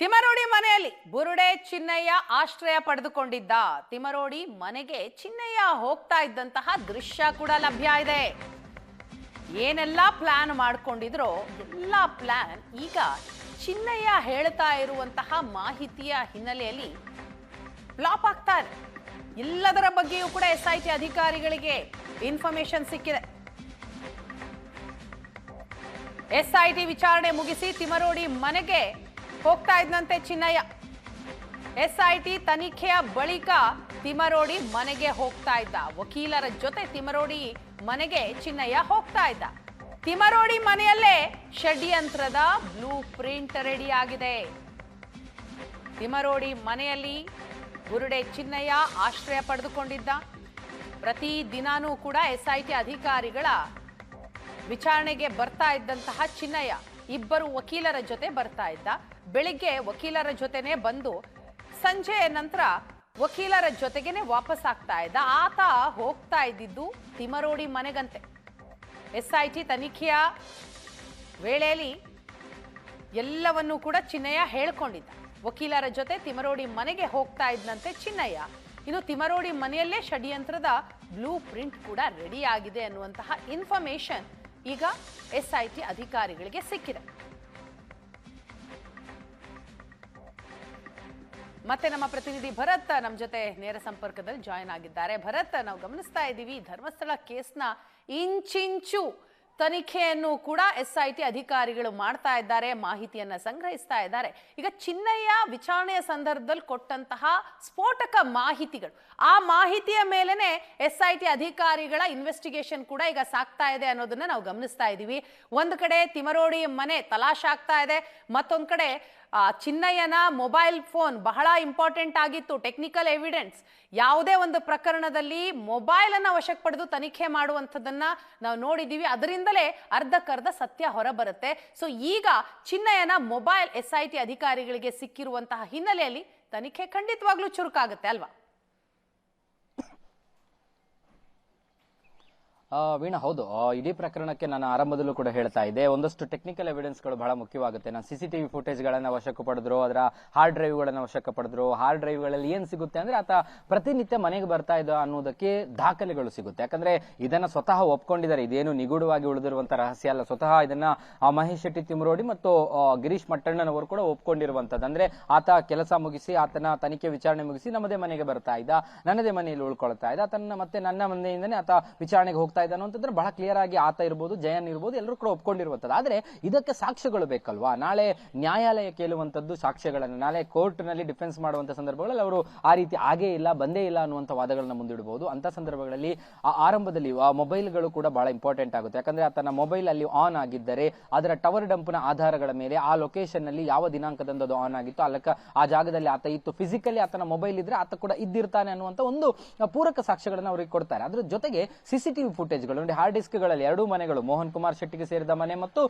ತಿಮರೋಡಿ ಮನೆಯಲ್ಲಿ ಬುರುಡೆ ಚಿನ್ನಯ್ಯ ಆಶ್ರಯ ಪಡೆದುಕೊಂಡಿದ್ದ. ತಿಮರೋಡಿ ಮನೆಗೆ ಚಿನ್ನಯ್ಯ ಹೋಗ್ತಾ ಇದ್ದಂತಹ ದೃಶ್ಯ ಕೂಡ ಲಭ್ಯ ಇದೆ. ಏನೆಲ್ಲ ಪ್ಲಾನ್ ಮಾಡ್ಕೊಂಡಿದ್ರೋ, ಎಲ್ಲ ಪ್ಲಾನ್ ಈಗ ಚಿನ್ನಯ್ಯ ಹೇಳ್ತಾ ಇರುವಂತಹ ಮಾಹಿತಿಯ ಹಿನ್ನೆಲೆಯಲ್ಲಿ ಫ್ಲಾಪ್ ಆಗ್ತಾ ಇದೆ. ಎಲ್ಲದರ ಬಗ್ಗೆಯೂ ಕೂಡ ಎಸ್ ಐ ಟಿ ಅಧಿಕಾರಿಗಳಿಗೆ ಇನ್ಫಾರ್ಮೇಶನ್ ಸಿಕ್ಕಿದೆ. ಎಸ್ಐಟಿ ವಿಚಾರಣೆ ಮುಗಿಸಿ ತಿಮರೋಡಿ ಮನೆಗೆ ಹೋಗ್ತಾ ಇದ್ದಂತೆ ಚಿನ್ನಯ್ಯ. ಎಸ್ಐಟಿ ತನಿಖೆಯ ಬಳಿಕ ತಿಮರೋಡಿ ಮನೆಗೆ ಹೋಗ್ತಾ ಇದ್ದ. ವಕೀಲರ ಜೊತೆ ತಿಮರೋಡಿ ಮನೆಗೆ ಚಿನ್ನಯ್ಯ ಹೋಗ್ತಾ ಇದ್ದ. ತಿಮರೋಡಿ ಮನೆಯಲ್ಲೇ ಷಡ್ಯಂತ್ರದ ಬ್ಲೂ ಪ್ರಿಂಟ್ ರೆಡಿ ಆಗಿದೆ. ತಿಮರೋಡಿ ಮನೆಯಲ್ಲಿ ಗುರುಡೆ ಚಿನ್ನಯ್ಯ ಆಶ್ರಯ ಪಡೆದುಕೊಂಡಿದ್ದ. ಪ್ರತಿ ದಿನಾನೂ ಕೂಡ ಎಸ್ಐಟಿ ಅಧಿಕಾರಿಗಳ ವಿಚಾರಣೆಗೆ ಬರ್ತಾ ಇದ್ದಂತಹ ಚಿನ್ನಯ್ಯ. ಇಬ್ಬರು ವಕೀಲರ ಜೊತೆ ಬರ್ತಾ ಇದ್ದ. ಬೆಳಿಗ್ಗೆ ವಕೀಲರ ಜೊತೆನೆ ಬಂದು ಸಂಜೆ ನಂತರ ವಕೀಲರ ಜೊತೆಗೇನೆ ವಾಪಸ್ ಆಗ್ತಾ ಇದ್ದ. ಆತ ಹೋಗ್ತಾ ಇದ್ದಿದ್ದು ತಿಮರೋಡಿ ಮನೆಗಂತೆ. ಎಸ್ ಐ ಟಿ ತನಿಖೆಯ ವೇಳೆಯಲ್ಲಿ ಎಲ್ಲವನ್ನೂ ಕೂಡ ಚಿನ್ನಯ್ಯ ಹೇಳ್ಕೊಂಡಿದ್ದ. ವಕೀಲರ ಜೊತೆ ತಿಮರೋಡಿ ಮನೆಗೆ ಹೋಗ್ತಾ ಇದ್ದಂತೆ ಚಿನ್ನಯ್ಯ. ಇನ್ನು ತಿಮರೋಡಿ ಮನೆಯಲ್ಲೇ ಷಡ್ಯಂತ್ರದ ಬ್ಲೂ ಪ್ರಿಂಟ್ ಕೂಡ ರೆಡಿ ಆಗಿದೆ ಅನ್ನುವಂತಹ ಇನ್ಫಾರ್ಮೇಶನ್ ಈಗ ಎಸ್ಐಟಿ ಅಧಿಕಾರಿಗಳಿಗೆ ಸಿಕ್ಕಿದೆ. ಮತ್ತೆ ನಮ್ಮ ಪ್ರತಿನಿಧಿ ಭರತ್ ನಮ್ಮ ಜೊತೆ ನೇರ ಸಂಪರ್ಕದಲ್ಲಿ ಜಾಯಿನ್ ಆಗಿದ್ದಾರೆ. ಭರತ್, ನಾವು ಗಮನಿಸ್ತಾ ಇದ್ದೀವಿ, ಧರ್ಮಸ್ಥಳ ಕೇಸ್ನ ಇಂಚಿಂಚು ತನಿಖೆಯನ್ನು ಕೂಡ ಎಸ್ ಐ ಟಿ ಅಧಿಕಾರಿಗಳು ಮಾಡ್ತಾ ಇದ್ದಾರೆ, ಮಾಹಿತಿಯನ್ನ ಸಂಗ್ರಹಿಸ್ತಾ ಇದ್ದಾರೆ. ಈಗ ಚಿನ್ನಯ್ಯ ವಿಚಾರಣೆಯ ಸಂದರ್ಭದಲ್ಲಿ ಕೊಟ್ಟಂತಹ ಸ್ಫೋಟಕ ಮಾಹಿತಿಗಳು, ಆ ಮಾಹಿತಿಯ ಮೇಲೆನೆ ಎಸ್ ಐ ಟಿ ಅಧಿಕಾರಿಗಳ ಇನ್ವೆಸ್ಟಿಗೇಷನ್ ಕೂಡ ಈಗ ಸಾಕ್ತಾ ಇದೆ ಅನ್ನೋದನ್ನ ನಾವು ಗಮನಿಸ್ತಾ ಇದ್ದೀವಿ ಒಂದು ಕಡೆ ತಿಮರೋಡಿ ಮನೆ ತಲಾಶ್ ಆಗ್ತಾ ಇದೆ, ಮತ್ತೊಂದು ಕಡೆ ಚಿನ್ನಯ್ಯನ ಮೊಬೈಲ್ ಫೋನ್ ಬಹಳ ಇಂಪಾರ್ಟೆಂಟ್ ಆಗಿತ್ತು ಟೆಕ್ನಿಕಲ್ ಎವಿಡೆನ್ಸ್ ಯಾವುದೇ ಒಂದು ಪ್ರಕರಣದಲ್ಲಿ ಮೊಬೈಲ್ ಅನ್ನ ವಶಕ್ಕೆ ಪಡೆದು ತನಿಖೆ ಮಾಡುವಂಥದ್ದನ್ನ ನಾವು ನೋಡಿದೀವಿ. ಅದರಿಂದಲೇ ಅರ್ಧಕ್ಕರ್ಧ ಸತ್ಯ ಹೊರಬರುತ್ತೆ. ಸೊ ಈಗ ಚಿನ್ನಯ್ಯನ ಮೊಬೈಲ್ ಎಸ್ ಐ ಟಿ ಅಧಿಕಾರಿಗಳಿಗೆ ಸಿಕ್ಕಿರುವಂತಹ ಹಿನ್ನೆಲೆಯಲ್ಲಿ ತನಿಖೆ ಖಂಡಿತವಾಗ್ಲೂ ಚುರುಕಾಗುತ್ತೆ, ಅಲ್ವಾ? ವೀಣಾ, ಹೌದು. ಇಡೀ ಪ್ರಕರಣಕ್ಕೆ ನಾನು ಆರಂಭದಲ್ಲೂ ಕೂಡ ಹೇಳ್ತಾ ಇದ್ದೆ. ಒಂದಷ್ಟು ಟೆಕ್ನಿಕಲ್ ಎವಿಡೆನ್ಸ್ಗಳು ಬಹಳ ಮುಖ್ಯವಾಗುತ್ತೆ. ನಾನು ಸಿಸಿಟಿವಿ ಫುಟೇಜ್ಗಳನ್ನ ವಶಕ್ಕೆ ಪಡೆದ್ರು, ಅದರ ಹಾರ್ಡ್ ಡ್ರೈವ್ಗಳನ್ನ ವಶಕ್ಕೆ ಪಡೆದ್ರು. ಹಾರ್ಡ್ ಡ್ರೈವ್ಗಳಲ್ಲಿ ಏನ್ ಸಿಗುತ್ತೆ ಅಂದ್ರೆ ಆತ ಪ್ರತಿನಿತ್ಯ ಮನೆಗೆ ಬರ್ತಾ ಇದ್ದ ಅನ್ನೋದಕ್ಕೆ ದಾಖಲೆಗಳು ಸಿಗುತ್ತೆ. ಯಾಕಂದ್ರೆ ಇದನ್ನ ಸ್ವತಃ ಒಪ್ಕೊಂಡಿದ್ದಾರೆ. ಇದೇನು ನಿಗೂಢವಾಗಿ ಉಳಿದಿರುವಂತ ರಹಸ್ಯ ಅಲ್ಲ. ಸ್ವತಃ ಇದನ್ನ ಮಹೇಶ್ ಶೆಟ್ಟಿ ತಿಮರೋಡಿ ಮತ್ತು ಗಿರೀಶ್ ಮಟ್ಟಣ್ಣನವರು ಕೂಡ ಒಪ್ಕೊಂಡಿರುವಂತದ್ದು. ಅಂದ್ರೆ ಆತ ಕೆಲಸ ಮುಗಿಸಿ, ಆತನ ತನಿಖೆ ವಿಚಾರಣೆ ಮುಗಿಸಿ ನಮ್ಮದೇ ಮನೆಗೆ ಬರ್ತಾ ಇದ್ದ, ನನ್ನದೇ ಮನೆಯಲ್ಲಿ ಉಳ್ಕೊಳ್ತಾ ಇದ್ದ. ಆತನ ಮತ್ತೆ ನನ್ನ ಮನೆಯಿಂದನೇ ಆತ ವಿಚಾರಣೆಗೆ ಹೋಗ್ತಾ ಇದ್ದಾನೆ ಅಂತಂದ್ರೆ ಬಹಳ ಕ್ಲಿಯರ್ ಆಗಿ ಆತ ಇರ್ಬೋದು, ಜಯನ್ ಇರ್ಬೋದು, ಎಲ್ಲರೂ ಕೂಡ ಒಪ್ಕೊಂಡಿರುವಂತದ್ದು ಆದ್ರೆ ಇದಕ್ಕೆ ಸಾಕ್ಷ್ಯಗಳು ಬೇಕಲ್ವಾ? ನಾಳೆ ನ್ಯಾಯಾಲಯ ಕೇಳುವಂತದ್ದು ಸಾಕ್ಷ್ಯಗಳನ್ನು, ನಾಳೆ ಕೋರ್ಟ್ನಲ್ಲಿ ಡಿಫೆನ್ಸ್ ಮಾಡುವಂತ ಸಂದರ್ಭಗಳಲ್ಲಿ ಅವರು ಆ ರೀತಿ ಆಗೇ ಇಲ್ಲ, ಬಂದೇ ಇಲ್ಲ ಅನ್ನುವಂತ ವಾದಗಳನ್ನ ಮುಂದಿಡಬಹುದು ಅಂತ ಸಂದರ್ಭಗಳಲ್ಲಿ ಆ ಆರಂಭದಲ್ಲಿ ಆ ಮೊಬೈಲ್ಗಳು ಕೂಡ ಬಹಳ ಇಂಪಾರ್ಟೆಂಟ್ ಆಗುತ್ತೆ. ಯಾಕಂದ್ರೆ ಆತನ ಮೊಬೈಲ್ ಅಲ್ಲಿ ಆನ್ ಆಗಿದ್ದರೆ, ಅದರ ಟವರ್ ಡಂಪ್ನ ಆಧಾರಗಳ ಮೇಲೆ ಆ ಲೊಕೇಶನ್ನಲ್ಲಿ ಯಾವ ದಿನಾಂಕದಂದು ಅದು ಆನ್ ಆಗಿತ್ತು ಆ ಲೆಕ್ಕ ಆ ಜಾಗದಲ್ಲಿ ಆತ ಇತ್ತು. ಫಿಸಿಕಲಿ ಆತನ ಮೊಬೈಲ್ ಇದ್ರೆ ಆತ ಕೂಡ ಇದ್ದಿರ್ತಾನೆ ಅನ್ನುವಂತ ಒಂದು ಪೂರಕ ಸಾಕ್ಷ್ಯಗಳನ್ನು ಅವರಿಗೆ ಕೊಡ್ತಾರೆ. ಅದ್ರ ಜೊತೆಗೆ ಸಿಸಿಟಿವಿ ಫುಟೇಜ್ಗಳು ಹಾರ್ಡ್ ಡಿಸ್ಕ್ಗಳಲ್ಲಿ ಎರಡೂ ಮನೆಗಳು ಮೋಹನ್ ಕುಮಾರ್ ಶೆಟ್ಟಿಗೆ ಸೇರಿದ ಮನೆ ಮತ್ತು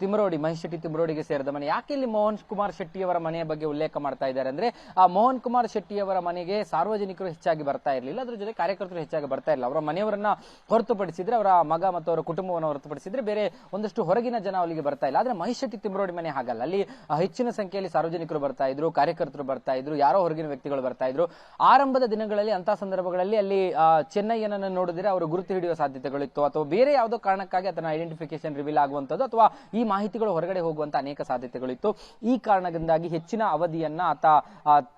ತಿಮರೋಡಿ ಮಹೇಶ್ ಶೆಟ್ಟಿ ತಿಮರೋಡಿಗೆ ಸೇರಿದ ಮನೆ. ಯಾಕೆ ಇಲ್ಲಿ ಮೋಹನ್ ಕುಮಾರ್ ಶೆಟ್ಟಿಯವರ ಮನೆಯ ಬಗ್ಗೆ ಉಲ್ಲೇಖ ಮಾಡ್ತಾ ಇದ್ದಾರೆ ಅಂದ್ರೆ ಆ ಮೋಹನ್ ಕುಮಾರ್ ಶೆಟ್ಟಿಯವರ ಮನೆಗೆ ಸಾರ್ವಜನಿಕರು ಹೆಚ್ಚಾಗಿ ಬರ್ತಾ ಇರಲಿಲ್ಲ. ಅದ್ರ ಜೊತೆ ಕಾರ್ಯಕರ್ತರು ಹೆಚ್ಚಾಗಿ ಬರ್ತಾ ಇರಲಿಲ್ಲ. ಅವರ ಮನೆಯವರನ್ನ ಹೊರತುಪಡಿಸಿದ್ರೆ ಅವರ ಮಗ ಮತ್ತು ಅವರ ಕುಟುಂಬವನ್ನು ಹೊರತುಪಡಿಸಿದ್ರೆ ಬೇರೆ ಒಂದಷ್ಟು ಹೊರಗಿನ ಜನ ಅಲ್ಲಿಗೆ ಬರ್ತಾ ಇಲ್ಲ. ಆದ್ರೆ ಮಹೇಶ್ ಶೆಟ್ಟಿ ತಿಮರೋಡಿ ಮನೆ ಹಾಗಲ್ಲ. ಅಲ್ಲಿ ಹೆಚ್ಚಿನ ಸಂಖ್ಯೆಯಲ್ಲಿ ಸಾರ್ವಜನಿಕರು ಬರ್ತಾ ಇದ್ರು ಕಾರ್ಯಕರ್ತರು ಬರ್ತಾ ಇದ್ರು ಯಾರೋ ಹೊರಗಿನ ವ್ಯಕ್ತಿಗಳು ಬರ್ತಾ ಇದ್ರು. ಆರಂಭದ ದಿನಗಳಲ್ಲಿ ಅಂತ ಸಂದರ್ಭಗಳಲ್ಲಿ ಅಲ್ಲಿ ಆ, ಚೆನ್ನಯ್ಯನನ್ನು ನೋಡಿದ್ರೆ ಅವರು ಗುರುತು ಹಿಡಿಯುವ ಸಾಧ್ಯತೆಗಳಿತ್ತು ಅಥವಾ ಬೇರೆ ಯಾವುದೋ ಕಾರಣಕ್ಕಾಗಿ ಅದನ್ನ ಐಡೆಂಟಿಫಿಕೇಶನ್ ರಿವೀಲ್ ಆಗುವಂತದ್ದು ಅಥವಾ ಈ ಮಾಹಿತಿಗಳು ಹೊರಗಡೆ ಹೋಗುವಂತ ಅನೇಕ ಸಾಧ್ಯತೆಗಳಿತ್ತು. ಈ ಕಾರಣದಿಂದಾಗಿ ಹೆಚ್ಚಿನ ಅವಧಿಯನ್ನ ಆತ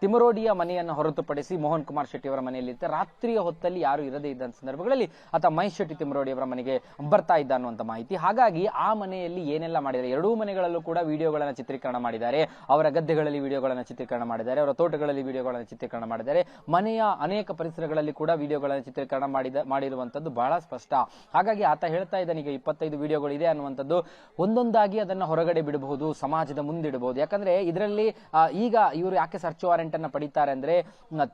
ತಿಮರೋಡಿಯ ಮನೆಯನ್ನು ಹೊರತುಪಡಿಸಿ ಮೋಹನ್ ಕುಮಾರ್ ಶೆಟ್ಟಿ ಅವರ ಮನೆಯಲ್ಲಿ ಇತ್ತು ರಾತ್ರಿಯ ಹೊತ್ತಲ್ಲಿ ಯಾರು ಇರದೇ ಇದ್ದ ಸಂದರ್ಭಗಳಲ್ಲಿ ಆತ ಮಹೇಶ್ ಶೆಟ್ಟಿ ತಿಮರೋಡಿ ಅವರ ಮನೆಗೆ ಬರ್ತಾ ಇದ್ದ ಅನ್ನುವಂತ ಮಾಹಿತಿ. ಹಾಗಾಗಿ ಆ ಮನೆಯಲ್ಲಿ ಏನೆಲ್ಲ ಮಾಡಿದ್ದಾರೆ? ಎರಡೂ ಮನೆಗಳಲ್ಲೂ ಕೂಡ ವಿಡಿಯೋಗಳನ್ನ ಚಿತ್ರೀಕರಣ ಮಾಡಿದ್ದಾರೆ. ಅವರ ಗದ್ದೆಗಳಲ್ಲಿ ವಿಡಿಯೋಗಳನ್ನು ಚಿತ್ರೀಕರಣ ಮಾಡಿದ್ದಾರೆ. ಅವರ ತೋಟಗಳಲ್ಲಿ ವಿಡಿಯೋಗಳನ್ನ ಚಿತ್ರೀಕರಣ ಮಾಡಿದ್ದಾರೆ. ಮನೆಯ ಅನೇಕ ಪರಿಸರಗಳಲ್ಲಿ ಕೂಡ ವಿಡಿಯೋಗಳನ್ನ ಚಿತ್ರೀಕರಣ ಮಾಡಿದ ಮಾಡಿರುವಂತದ್ದು ಬಹಳ ಸ್ಪಷ್ಟ ಹಾಗಾಗಿ ಆತ ಹೇಳ್ತಾ ಇದ್ದಾನೆ, ಈಗ ಇಪ್ಪತ್ತೈದು ವಿಡಿಯೋಗಳು ಇದೆ ಅನ್ನುವಂಥದ್ದು ಒಂದೊಂದಾಗಿ ಅದನ್ನ ಹೊರಗಡೆ ಬಿಡಬಹುದು, ಸಮಾಜದ ಮುಂದಿಡಬಹುದು. ಯಾಕಂದ್ರೆ ಇದರಲ್ಲಿ ಈಗ ಇವರು ಯಾಕೆ ಸರ್ಚ್ ವಾರೆಂಟ್ ಅನ್ನ ಪಡಿತಾರೆ ಅಂದ್ರೆ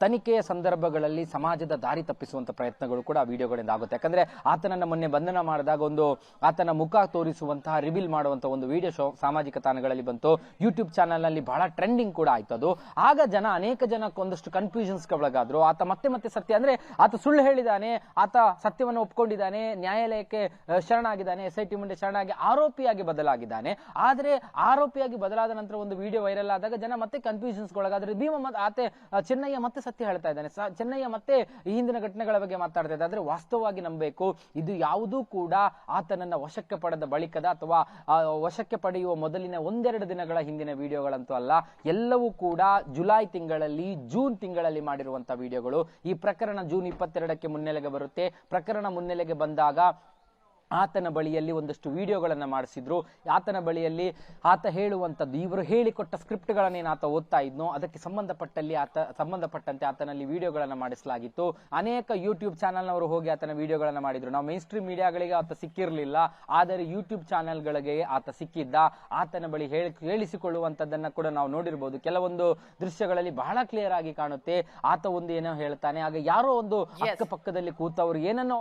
ತನಿಖೆಯ ಸಂದರ್ಭಗಳಲ್ಲಿ ಸಮಾಜದ ದಾರಿ ತಪ್ಪಿಸುವಂತ ಪ್ರಯತ್ನಗಳು ಕೂಡ ವಿಡಿಯೋಗಳಿಂದ ಆಗುತ್ತೆ. ಯಾಕಂದ್ರೆ ಆತನನ್ನ ಮೊನ್ನೆ ಬಂಧನ ಮಾಡಿದಾಗ ಒಂದು, ಆತನ ಮುಖ ತೋರಿಸುವಂತಹ ರಿವೀಲ್ ಮಾಡುವಂತಹ ಒಂದು ವಿಡಿಯೋ ಶೋ ಸಾಮಾಜಿಕ ತಾಣಗಳಲ್ಲಿ ಬಂತು. ಯೂಟ್ಯೂಬ್ ಚಾನಲ್ನಲ್ಲಿ ಬಹಳ ಟ್ರೆಂಡಿಂಗ್ ಕೂಡ ಆಯ್ತು ಅದು. ಆಗ ಜನ, ಅನೇಕ ಜನಕ್ಕೆ ಒಂದಷ್ಟು ಕನ್ಫ್ಯೂಷನ್ಸ್ ಒಳಗಾದ್ರು. ಆತ ಮತ್ತೆ ಮತ್ತೆ ಸತ್ಯ, ಅಂದ್ರೆ ಆತ ಸುಳ್ಳು ಹೇಳಿದಾನೆ, ಆತ ಸತ್ಯವನ್ನು ಒಪ್ಕೊಂಡಿದ್ದಾನೆ ಒಪ್ಕೊಂಡಿದ್ದಾನೆ ನ್ಯಾಯಾಲಯಕ್ಕೆ ಶರಣಾಗಿದ್ದಾನೆ ಎಸ್ ಮುಂದೆ ಶರಣಾಗಿ ಆರೋಪಿಯಾಗಿ ಬದಲಾಗಿದ್ದಾನೆ. ಆದ್ರೆ ಆರೋಪಿಯಾಗಿ ಬದಲಾದ ನಂತರ ಒಂದು ವಿಡಿಯೋ ವೈರಲ್ ಆದಾಗ ಜನ ಮತ್ತೆ ಕನ್ಫ್ಯೂಷನ್ಸ್ ಒಳಗಾದ್ರೆ ಭೀಮ ಮತ್ತೆ ಆತೆ ಚೆನ್ನಯ್ಯ ಮತ್ತೆ ಸತ್ಯ ಹೇಳ್ತಾ ಇದ್ದಾನೆ. ಚೆನ್ನಯ್ಯ ಮತ್ತೆ ಈ ಹಿಂದಿನ ಘಟನೆಗಳ ಬಗ್ಗೆ ಮಾತಾಡ್ತಾ ಇದ್ದಾರೆ ಆದ್ರೆ ವಾಸ್ತವವಾಗಿ ನಂಬಬೇಕು, ಇದು ಯಾವುದೂ ಕೂಡ ಆತನನ್ನ ವಶಕ್ಕೆ ಪಡೆದ ಬಳಿಕದ ಅಥವಾ ವಶಕ್ಕೆ ಪಡೆಯುವ ಮೊದಲಿನ ಒಂದೆರಡು ದಿನಗಳ ಹಿಂದಿನ ವಿಡಿಯೋಗಳಂತೂ ಅಲ್ಲ, ಎಲ್ಲವೂ ಕೂಡ ಜುಲೈ ತಿಂಗಳಲ್ಲಿ, ಜೂನ್ ತಿಂಗಳಲ್ಲಿ ಮಾಡಿರುವಂತಹ ವಿಡಿಯೋಗಳು. ಈ ಪ್ರಕರಣ ಜೂನ್ ಇಪ್ಪತ್ತೆರಡಕ್ಕೆ ಮುನ್ನೆಲೆಗೆ ಬರುತ್ತೆ. ಪ್ರಕರಣ ಮುನ್ನೆಲೆಗೆ ಬಂದಾಗ ಆತನ ಬಳಿಯಲ್ಲಿ ಒಂದಷ್ಟು ವಿಡಿಯೋಗಳನ್ನು ಮಾಡಿಸಿದ್ರು. ಆತನ ಬಳಿಯಲ್ಲಿ ಆತ ಹೇಳುವಂಥದ್ದು ಇವರು ಹೇಳಿಕೊಟ್ಟ ಸ್ಕ್ರಿಪ್ಟ್ಗಳನ್ನೇನು ಆತ ಓದ್ತಾ ಇದ್ನೋ ಅದಕ್ಕೆ ಸಂಬಂಧಪಟ್ಟಲ್ಲಿ ಆತ ಸಂಬಂಧಪಟ್ಟಂತೆ ಆತನಲ್ಲಿ ವಿಡಿಯೋಗಳನ್ನು ಮಾಡಿಸಲಾಗಿತ್ತು. ಅನೇಕ ಯೂಟ್ಯೂಬ್ ಚಾನಲ್ನವರು ಹೋಗಿ ಆತನ ವಿಡಿಯೋಗಳನ್ನು ಮಾಡಿದ್ರು. ನಾವು ಮೈನ್ ಸ್ಟ್ರೀಮ್ ಮೀಡಿಯಾಗಳಿಗೆ ಆತ ಸಿಕ್ಕಿರಲಿಲ್ಲ ಆದರೆ ಯೂಟ್ಯೂಬ್ ಚಾನಲ್ಗಳಿಗೆ ಆತ ಸಿಕ್ಕಿದ್ದ. ಆತನ ಬಳಿ ಹೇಳಿ ಹೇಳಿಸಿಕೊಳ್ಳುವಂಥದ್ದನ್ನು ಕೂಡ ನಾವು ನೋಡಿರ್ಬೋದು. ಕೆಲವೊಂದು ದೃಶ್ಯಗಳಲ್ಲಿ ಬಹಳ ಕ್ಲಿಯರ್ ಆಗಿ ಕಾಣುತ್ತೆ. ಆತ ಒಂದು ಏನೋ ಹೇಳ್ತಾನೆ ಆಗ ಯಾರೋ ಒಂದು ಅಕ್ಕಪಕ್ಕದಲ್ಲಿ ಕೂತವರು ಏನನ್ನೋ